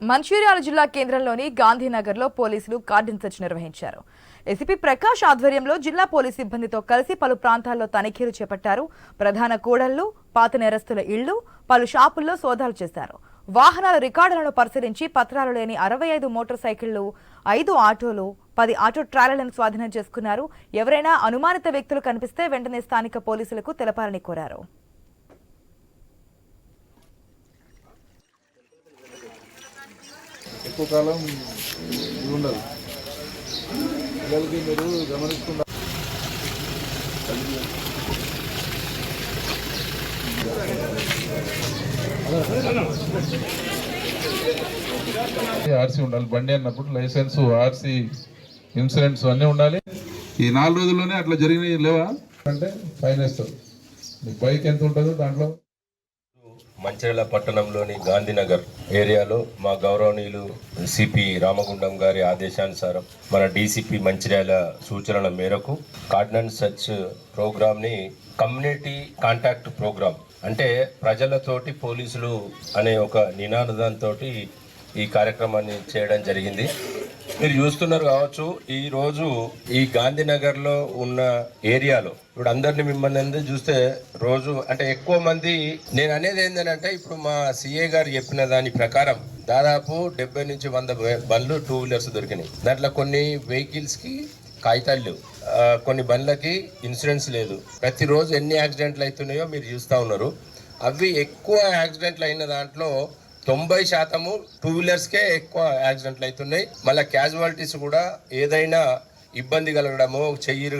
మంచిర్యాల జిల్లా కేంద్రంలోని గాంధీనగర్లో పోలీసులు కార్డన్ సెర్చ్ నిర్వహించారు. ఎసిపి ప్రకాష్ ఆధ్వర్యంలో జిల్లా పోలీస్ సిబ్బందితో కలిసి పలు ప్రాంతాల్లో తనిఖీలు చేపట్టారు. ప్రధాన కూడళ్ళు పాత నేరస్తుల ఇళ్ళు పలు షాపుల్లో సోదాలు చేశారు. వాహనాల రికార్డులను పరిశీలించి పత్రాలు లేని అరవై ఐదు మోటార్ సైకిళ్ళు ఐదు ఆటోలు పది ఆటో ట్రాలీలను స్వాధీనం చేసుకున్నారు. ఎవరైనా అనుమానిత వ్యక్తులు కనిపిస్తే వెంటనే స్థానిక పోలీసులకు తెలపాలని కోరారు. ఎక్కువ కాలం ఉండదు. పిల్లలకి మీరు గమనిస్తున్నారు ఆర్సీ ఉండాలి. బండి అన్నప్పుడు లైసెన్స్ ఆర్సీ ఇన్సూరెన్స్ అన్నీ ఉండాలి. ఈ నాలుగు రోజుల్లోనే అట్లా జరిగినవి లేవా? అంటే ఫైన్ వేస్తారు. బైక్ ఎంత ఉంటుందో దాంట్లో మంచిర్యాల పట్టణంలోని గాంధీనగర్ ఏరియాలో మా గౌరవనీయులు సిపి రామగుండం గారి ఆదేశానుసారం మన డీసీపీ మంచిర్యాల సూచనల మేరకు కార్డినెన్స్ సర్చ్ ప్రోగ్రామ్ని కమ్యూనిటీ కాంటాక్ట్ ప్రోగ్రామ్ అంటే ప్రజలతోటి పోలీసులు అనే ఒక నినాదంతో ఈ కార్యక్రమాన్ని చేయడం జరిగింది. మీరు చూస్తున్నారు కావచ్చు ఈ రోజు ఈ గాంధీనగర్లో ఉన్న ఏరియాలో ఇప్పుడు అందరిని మిమ్మల్ని అందరూ చూస్తే రోజు అంటే ఎక్కువ మంది నేను అనేది ఏంటంటే ఇప్పుడు మా సిఏ గారు చెప్పిన దాని ప్రకారం దాదాపు డెబ్బై నుంచి వంద బండ్లు టూ వీలర్స్ దొరికినాయి. దాంట్లో కొన్ని వెహికల్స్కి కాగితాలు లేవు. కొన్ని బండ్లకి ఇన్సూరెన్స్ లేదు. ప్రతిరోజు ఎన్ని యాక్సిడెంట్లు అవుతున్నాయో మీరు చూస్తూ ఉన్నారు. అవి ఎక్కువ యాక్సిడెంట్లు అయిన దాంట్లో తొంభై శాతము టూ వీలర్స్కే ఎక్కువ యాక్సిడెంట్లు అవుతున్నాయి. మళ్ళీ క్యాజువాలిటీస్ కూడా ఏదైనా ఇబ్బంది కలగడము చెయ్యి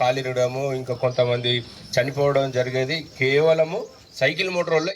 కాలిరగడము ఇంకా కొంతమంది చనిపోవడం జరిగేది. కేవలము సైకిల్ మోటార్ వల్ల